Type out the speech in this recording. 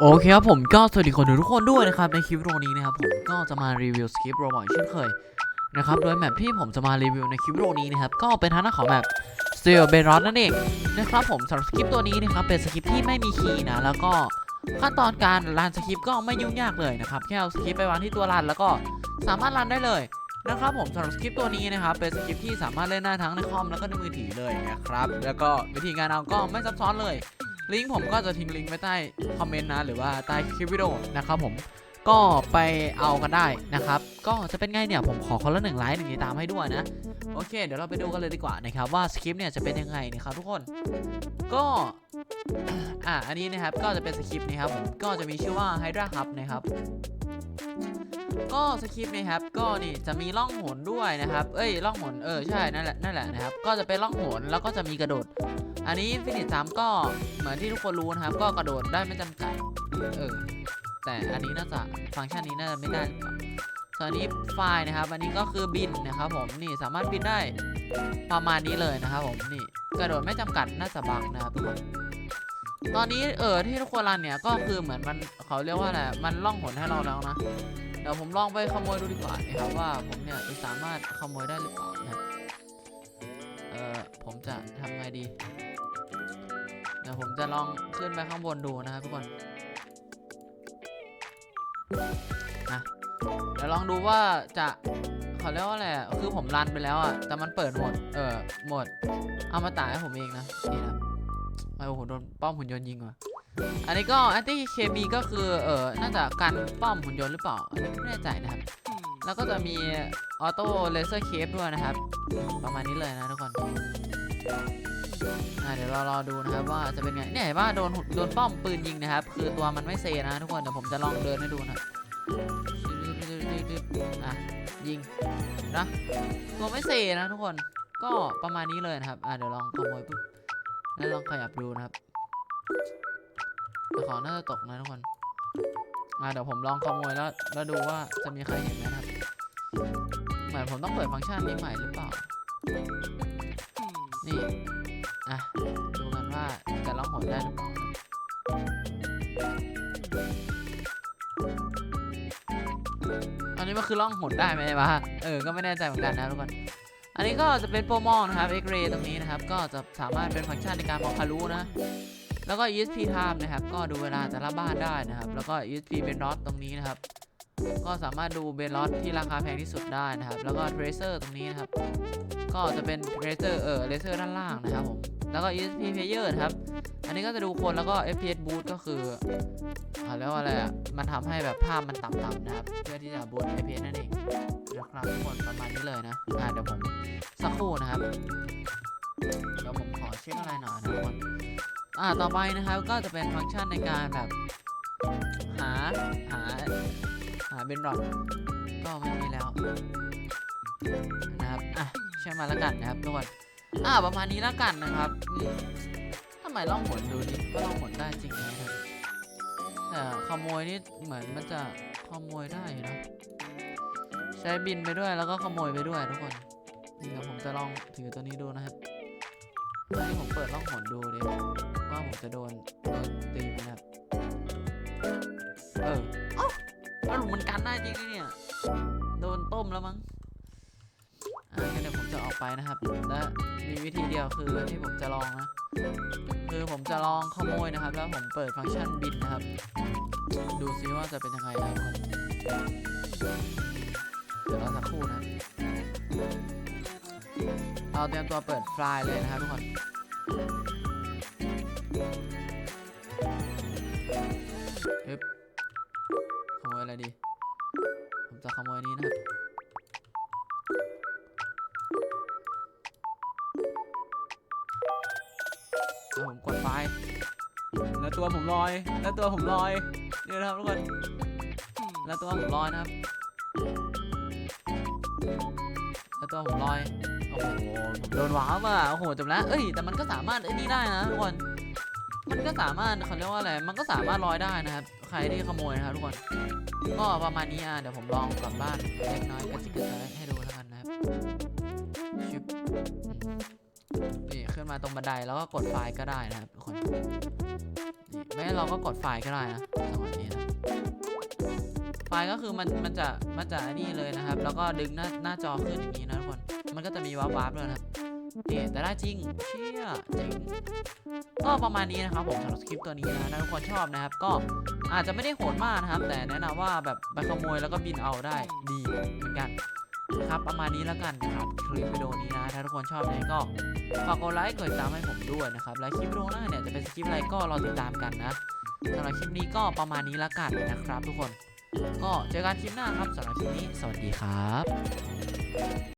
โอเคครับผมก็สวัสดีคนดูทุกคนด้วยนะครับในคลิปโอนี้นะครับผมก็จะมารีวิวสคริปต์โรบอทเช่นเคยนะครับโดยแมปที่ผมจะมารีวิวในคลิปโอนี้นะครับก็เป็นทางด้านของแบบ Steel b e r o s นั่นเองนะครับผมสำหรับสคริปต์ตัวนี้นะครับเป็นสคริปต์ที่ไม่มีคีย์นะแล้วก็ขั้นตอนการรันสคริปต์ก็ไม่ยุ่งยากเลยนะครับแค่เอาสคริปต์ไปวางที่ตัวรันแล้วก็สามารถรันได้เลยนะครับผมสำหรับสคริปต์ตัวนี้นะครับเป็นสคริปต์ที่สามารถเล่นได้ทั้งในคอมแล้วก็ในมือถือเลยนะครับแล้วก็วิธีการเอาก็ไม่ซับซ้อนเลย ลิงก์ผมก็จะทิ้งลิงก์ไว้ใต้คอมเมนต์นะ หรือว่าใต้คลิปวิดีโอนะครับผมก็ไปเอากันได้นะครับ ก็จะเป็นไงเนี่ย ผมขอคนละหนึ่งไลค์หนึ่งติดตามให้ด้วยนะ โอเค เดี๋ยวเราไปดูกันเลยดีกว่านะครับว่าสคริปต์เนี่ยจะเป็นยังไงนะครับทุกคน ก็ อะอันนี้นะครับก็จะเป็นสคริปต์นะครับผม ก็จะมีชื่อว่า Hydra Hub นะครับ ก็สคริปต์นะครับ ก็นี่จะมีล่องหนด้วยนะครับ เอ้ยล่องหน เออใช่นั่นแหละนั่นแหละนะครับ ก็จะเป็นล่องหนแล้วก็จะมีกระโดด อันนี้ฟินิชซ้ำก็เหมือนที่ทุกคนรู้นะครับ ก็กระโดดได้ไม่จำกัดเออแต่อันนี้น่าจะฟังก์ชันนี้น่าจะไม่ได้หรือเปล่าส่วนนี้ไฟล์นะครับ อันนี้ก็คือบินนะครับ ผมนี่สามารถบินได้ประมาณนี้เลยนะครับ ผมนี่กระโดดไม่จำกัดน่าจะบังนะครับทุกคนตอนนี้เออที่ทุกคนรันเนี่ยก็คือเหมือนมันเขาเรียกว่าอะไรมันล่องหนให้เราแล้วนะเดี๋ยวผมลองไปขโมยดูดีกว่านะครับว่าผมเนี่ยจะสามารถขโมยได้หรือเปล่านะครับเออผมจะทำไงดี ดี๋ยวผมจะลองขึ้นไปข้างบนดูนะครับทุกคนนะเดี๋ยวลองดูว่าจะเขาเรียกว่าอะไรคือผมรันไปแล้วอะแต่มันเปิดหมด เออหมดเอามาตายให้ผมเองนะนี่นะไอ้โอ้โหโดนป้อมหุ่นยนต์ยิงว่ะอันนี้ก็แอนตี้เคมีก็คือเออน่าจะกันป้อมหุ่นยนต์หรือเปล่าอันนี้ไม่แน่ใจนะครับ แล้วก็จะมีออโต้เลเซอร์เคฟด้วยนะครับ ประมาณนี้เลยนะทุกคน อ่าเดี๋ยวเรารอดูนะครับว่าจะเป็นไงเนี่ยเห็นว่าโดนโดนป้อมปืนยิงนะครับ คือตัวมันไม่เซนะทุกคนเดี๋ยวผมจะลองเดินให้ดูนะอะยิงนะตัวไม่เซนะทุกคนก็ประมาณนี้เลยนะครับ อ่าเดี๋ยวลองขโมยปุ๊บแล้วลองขยับดูนะครับแต่ของน่าจะตกนะทุกคนอ่าเดี๋ยวผมลองขโมยแล้วแล้วดูว่าจะมีใครเห็นไหมนะครับ เหมือนผมต้องเปิดฟังก์ชันนี้ใหม่หรือเปล่า นี่ อะ ดูกันว่าจะล่องหนได้หรือเปล่าอันนี้มันคือล่องหนได้ไหมวะเออ ก็ไม่แน่ใจเหมือนกันนะทุกคน อันนี้ก็จะเป็นโปรมองนะครับ X-ray ตรงนี้นะครับ ก็จะสามารถเป็นฟังก์ชันในการบอกฮารุนะ แล้วก็ ESP time นะครับ ก็ดูเวลาแต่ละบ้านได้นะครับ แล้วก็ ESP b e n r o t ตรงนี้นะครับ ก็สามารถดูเบนลอตที่ราคาแพงที่สุดได้นะครับ แล้วก็ Tracer ตรงนี้นะครับ ก็จะเป็น Tracer เออ Laser ด้านล่างนะครับผม แล้วก็ ESP Player นะครับ อันนี้ก็จะดูคนแล้วก็ FPS Boost ก็คือเขาเรียกว่าอะไรอะ มันทำให้แบบภาพมันต่ำๆนะครับ เพื่อที่จะ boost FPS นั่นเองนะครับทุกคนประมาณนี้เลยนะ อ่าเดี๋ยวผมสักครู่นะครับ เดี๋ยวผมขอเช็คอะไรหน่อยนะทุกคนอ่าต่อไปนะครับก็จะเป็นฟังก์ชันในการแบบ เบนรอดก็ไม่มีแล้วนะครับอะใช่มาแล้วกันนะครับทุกคนอ่าประมาณนี้แล้วกันนะครับทำไมล่องหนดูนี่ก็ล่องหนได้จริงนะครับแต่ขโมยนี่เหมือนมันจะขโมยได้นะใช้บินไปด้วยแล้วก็ขโมยไปด้วยทุกคนเดี๋ยวผมจะลองถือตัวนี้ดูนะครับตอนนี้ผมเปิดล่องหนดูดิว่าผมจะโดนโดนตีไหมนะครับาแล้วมันกันได้จริงๆเนี่ย โดนต้มแล้วมั้ง อ่าเดี๋ยวผมจะออกไปนะครับ และมีวิธีเดียวคือที่ผมจะลองนะ คือผมจะลองขโมยนะครับ แล้วผมเปิดฟังก์ชันบินนะครับ ดูซิว่าจะเป็นยังไงนะครับเดี๋ยวรอสักครู่นะเราเตรียมตัวเปิดฟล์เลยนะครับทุกคนอึ๊บ โมยอะไรดี ผมจะขโมยนี้นะครับ แล้วผมกดไฟล์แล้วตัวผมลอย แล้วตัวผมลอย นี่นะครับทุกคน แล้วตัวผมลอยนะครับ แล้วตัวผมลอย โอ้โหผมโดนว้าวมาโอ้โหจบแล้ว เอ้ย แต่มันก็สามารถไอ้นี่ได้นะทุกคน มันก็สามารถเขาเรียกว่าอะไร มันก็สามารถลอยได้นะครับ ใครที่ขโมยนะครับทุกคน ก็ประมาณนี้อะ เดี๋ยวผมลองกลับบ้านเล็กน้อยกระจิกกระจายให้ดูแล้วกันนะครับชิบอืมนี่ขึ้นมาตรงบันไดแล้วก็กดไฟล์ก็ได้นะครับทุกคนนี่ไม่เราก็กดไฟล์ก็ได้นะจังหวะนี้นะไฟล์ก็คือมันมันจะมันจะนี่เลยนะครับ แล้วก็ดึงหน้าหน้าจอขึ้นอย่างนี้นะทุกคน มันก็จะมีวาร์ปวาร์ปด้วยนะครับ นี่แต่ได้จริงเชี่ยเจ๋งก็ประมาณนี้นะครับผมสำหรับสคริปต์ตัวนี้นะถ้าทุกคนชอบนะครับ ก็อาจจะไม่ได้โหดมากนะครับ แต่แนะนำว่าแบบไปขโมยแล้วก็บินเอาได้ดีเหมือนกันครับประมาณนี้แล้วกันนะครับคลิปวิดีโอนี้นะถ้าทุกคนชอบเนี่ยก็ฝากกดไลค์กดติดตามให้ผมด้วยนะครับ และคลิปวิดีโอหน้าเนี่ยจะเป็นสคริปต์อะไรก็รอติดตามกันนะสำหรับคลิปนี้ก็ประมาณนี้แล้วกันนะครับ ทุกคน ก็เจอกันคลิปหน้าครับสำหรับคลิปนี้ สวัสดีครับ